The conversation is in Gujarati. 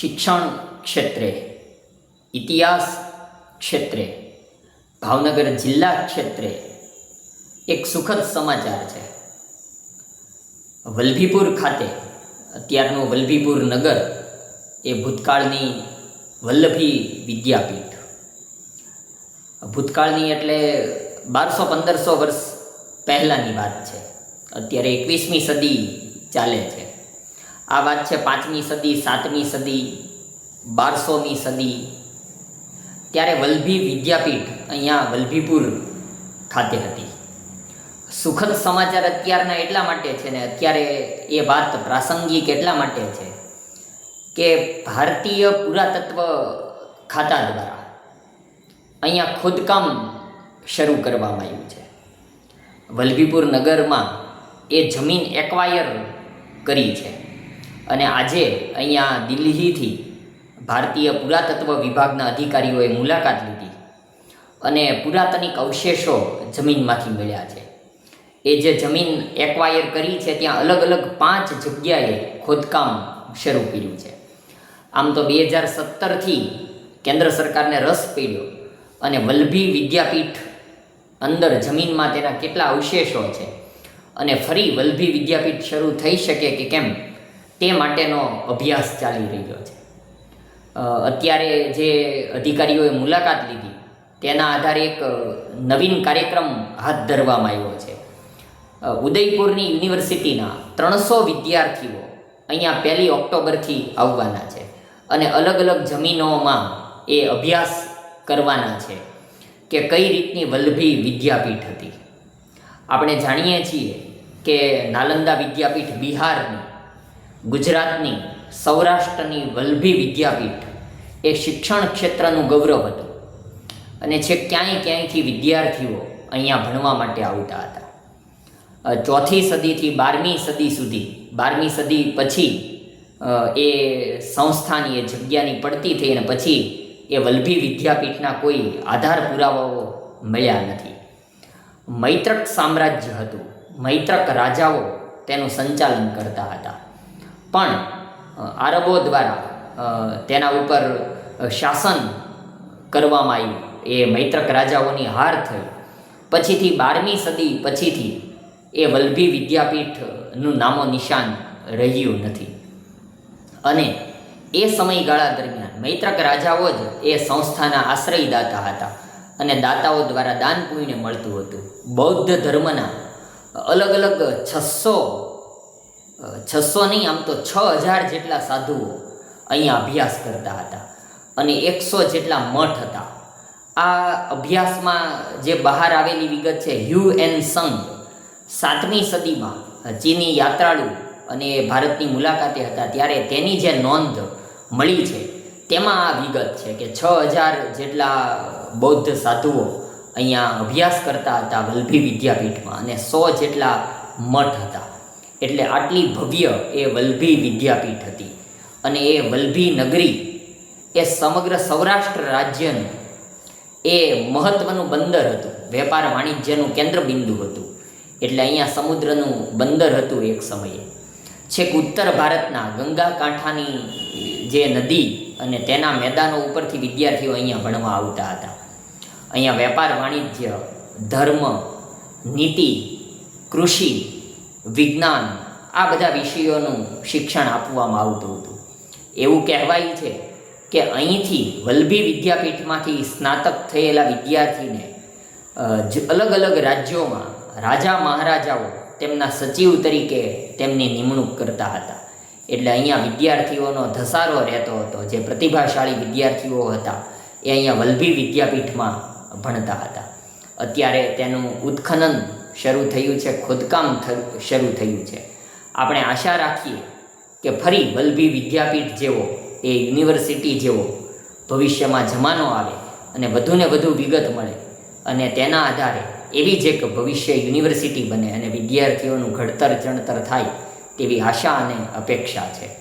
શિક્ષણ ક્ષેત્રે ઇતિહાસ ક્ષેત્રે, ભાવનગર જિલ્લા ક્ષેત્રે એક સુખદ સમાચાર છે. વલ્ભીપુર ખાતે, અત્યારનું વલ્લભીપુર નગર એ ભૂતકાળની વલ્લભી વિદ્યાપીઠ. ભૂતકાળની એટલે બારસો પંદરસો વર્ષ પહેલાંની વાત છે. અત્યારે એકવીસમી સદી ચાલે છે. આ વાત છે પાંચમી સદી, સાતમી સદી, બારસોમી સદી. ત્યારે વલ્લભી વિદ્યાપીઠ અહીંયા વલ્લભીપુર ખાતે હતી. સુખદ સમાચાર અત્યારના એટલા માટે છે ને, અત્યારે એ વાત પ્રાસંગિક એટલા માટે છે કે ભારતીય પુરાતત્વ ખાતા દ્વારા અહીંયા ખોદકામ શરૂ કરવામાં આવ્યું છે. વલ્લભીપુર નગરમાં એ જમીન એક્વાયર કરી છે. અને આજે અહીંયા દિલ્હીથી ભારતીય પુરાતત્વ વિભાગના અધિકારીઓએ મુલાકાત લીધી અને પુરાતનિક અવશેષો જમીનમાંથી મળ્યા છે. એ જે જમીન એક્વાયર કરી છે, ત્યાં અલગ અલગ પાંચ જગ્યાએ ખોદકામ શરૂ કર્યું છે. આમ તો બે હજાર સત્તરથી કેન્દ્ર સરકારને રસ પડ્યો અને વલ્લભી વિદ્યાપીઠ અંદર જમીનમાં તેના કેટલા અવશેષો છે અને ફરી વલ્લભી વિદ્યાપીઠ શરૂ થઈ શકે કે કેમ? તે માટેનો અભ્યાસ ચાલી રહ્યો છે. અત્યારે જે અધિકારીઓએ મુલાકાત લીધી, તેના આધારે એક નવીન કાર્યક્રમ હાથ ધરવામાં આવ્યો છે. ઉદયપુરની યુનિવર્સિટીના ત્રણસો વિદ્યાર્થીઓ અહીંયા પહેલી ઓક્ટોબરથી આવવાના છે અને અલગ અલગ જમીનોમાં એ અભ્યાસ કરવાના છે કે કઈ રીતની વલ્લભી વિદ્યાપીઠ હતી. આપણે જાણીએ છીએ કે નાલંદા વિદ્યાપીઠ બિહારની ગુજરાતની સૌરાષ્ટ્રની વલ્લભી વિદ્યાપીઠ એ શિક્ષણ ક્ષેત્રનું ગૌરવ હતું. અને છે ક્યાંય ક્યાંયથી વિદ્યાર્થીઓ અહીંયા ભણવા માટે આવતા હતા. ચોથી સદીથી બારમી સદી સુધી, બારમી સદી પછી એ સંસ્થાની એ જગ્યાની પડતી થઈ અને પછી એ વલ્લભી વિદ્યાપીઠના કોઈ આધાર પુરાવાઓ મળ્યા નથી. મૈત્રક સામ્રાજ્ય હતું. મૈત્રક રાજાઓ તેનું સંચાલન કરતા હતા. પણ આરબો દ્વારા તેના ઉપર શાસન કરવામાં આવ્યું. એ મૈત્રક રાજાઓની હાર થઈ. પછીથી બારમી સદી પછીથી એ વલ્લભી વિદ્યાપીઠનું નામો નિશાન રહ્યું નથી. અને એ સમયગાળા દરમિયાન મૈત્રક રાજાઓ જ એ સંસ્થાના આશ્રયદાતા હતા અને દાતાઓ દ્વારા દાન પુણ્ય મળતું હતું. બૌદ્ધ ધર્મના અલગ અલગ છસો છસો નહીં, આમ તો છ હજાર જેટલા સાધુઓ અહીંયા અભ્યાસ કરતા હતા અને એકસો જેટલા મઠ હતા. આ અભ્યાસમાં જે બહાર આવેલી વિગત છે હ્યુ એન સંગ, સાતમી સદીમાં ચીની યાત્રાળુ અને ભારતની મુલાકાતે હતા, ત્યારે તેની જે નોંધ મળી છે, તેમાં આ વિગત છે કે છ હજાર જેટલા બૌદ્ધ સાધુઓ અહીંયા અભ્યાસ કરતા હતા વલ્ભી વિદ્યાપીઠમાં અને સો જેટલા મઠ હતા. એટલે આટલી ભવ્ય એ વલ્લભી વિદ્યાપીઠ હતી. અને એ વલ્લભી નગરી એ સમગ્ર સૌરાષ્ટ્ર રાજ્યનું એ મહત્ત્વનું બંદર હતું. વેપાર વાણિજ્યનું કેન્દ્ર બિંદુ હતું. એટલે અહીંયા સમુદ્રનું બંદર હતું એક સમયે. છેક ઉત્તર ભારતના ગંગા કાંઠાની જે નદી અને તેના મેદાનો ઉપરથી વિદ્યાર્થીઓ અહીંયા ભણવા આવતા હતા. અહીંયા વેપાર, વાણિજ્ય, ધર્મ, નીતિ, કૃષિ વિજ્ઞાન આ બધા વિષયોનું શિક્ષણ આપવામાં આવતું હતું. એવું કહેવાય છે કે અહીંથી વલ્લભી વિદ્યાપીઠમાંથી સ્નાતક થયેલા વિદ્યાર્થીને અલગ અલગ રાજ્યોમાં રાજા મહારાજાઓ તેમના સચિવ તરીકે તેમની નિમણૂક કરતા હતા. એટલે અહીંયા વિદ્યાર્થીઓનો ધસારો રહેતો હતો. જે પ્રતિભાશાળી વિદ્યાર્થીઓ હતા એ અહીંયા વલભી વિદ્યાપીઠમાં ભણતા હતા. અત્યારે તેનું ઉત્ખનન શરૂ થયું છે, ખોદકામ શરૂ થયું છે. આપણે આશા રાખીએ કે ફરી વલભી વિદ્યાપીઠ જેવો, એ યુનિવર્સિટી જેવો ભવિષ્યમાં જમાનો આવે અને વધુને વધુ વિગત મળે અને તેના આધારે એવી જ એક ભવિષ્ય યુનિવર્સિટી બને અને વિદ્યાર્થીઓનું ઘડતર ચણતર થાય તેવી આશા અને અપેક્ષા છે.